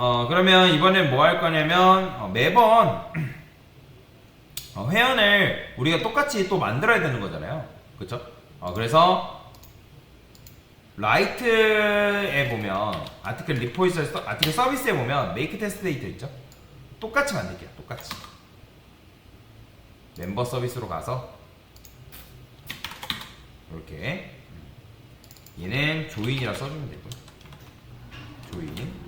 어, 그러면 이번엔 뭐 할 거냐면 어, 매번 어, 회원을 우리가 똑같이 또 만들어야 되는 거잖아요. 그쵸? 어, 그래서 라이트에 보면 아티클 리포이스 아티클 서비스에 보면 메이크 테스트 데이터 있죠? 똑같이 만들게요. 똑같이. 멤버 서비스로 가서 이렇게 얘는 조인이라 써주면 되고요. 조인.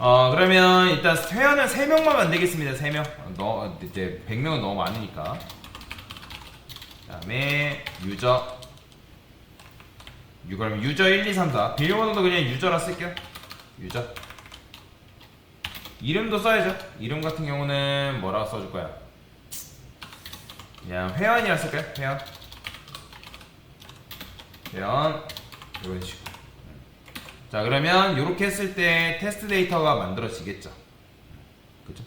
어 그러면 일단 회원은 3명만 만들겠습니다 3명. 너 이제 100명은 너무 많으니까. 그 다음에 유저. 유 그럼 유저 1, 2, 3, 4 비밀번호도 그냥 유저라 쓸게요. 유저. 이름도 써야죠. 이름 같은 경우는 뭐라고 써줄 거야? 그냥 회원이라 쓸까요? 회원. 회원. 이런 식으로 자 그러면 이렇게 했을 때 테스트 데이터가 만들어지겠죠. 그죠?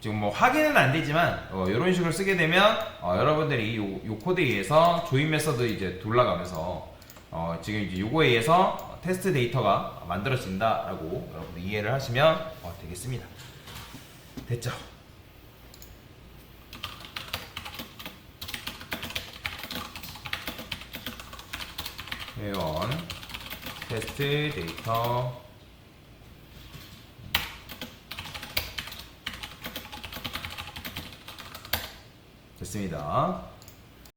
지금 뭐 확인은 안 되지만 이런 식으로 쓰게 되면 어, 여러분들이 요, 요 코드에 의해서 조인 메서드 이제 돌아가면서 어, 지금 이제 요거에 의해서 테스트 데이터가 만들어진다라고 여러분들 이해를 하시면 어, 되겠습니다. 됐죠 회원 테스트 데이터 됐습니다.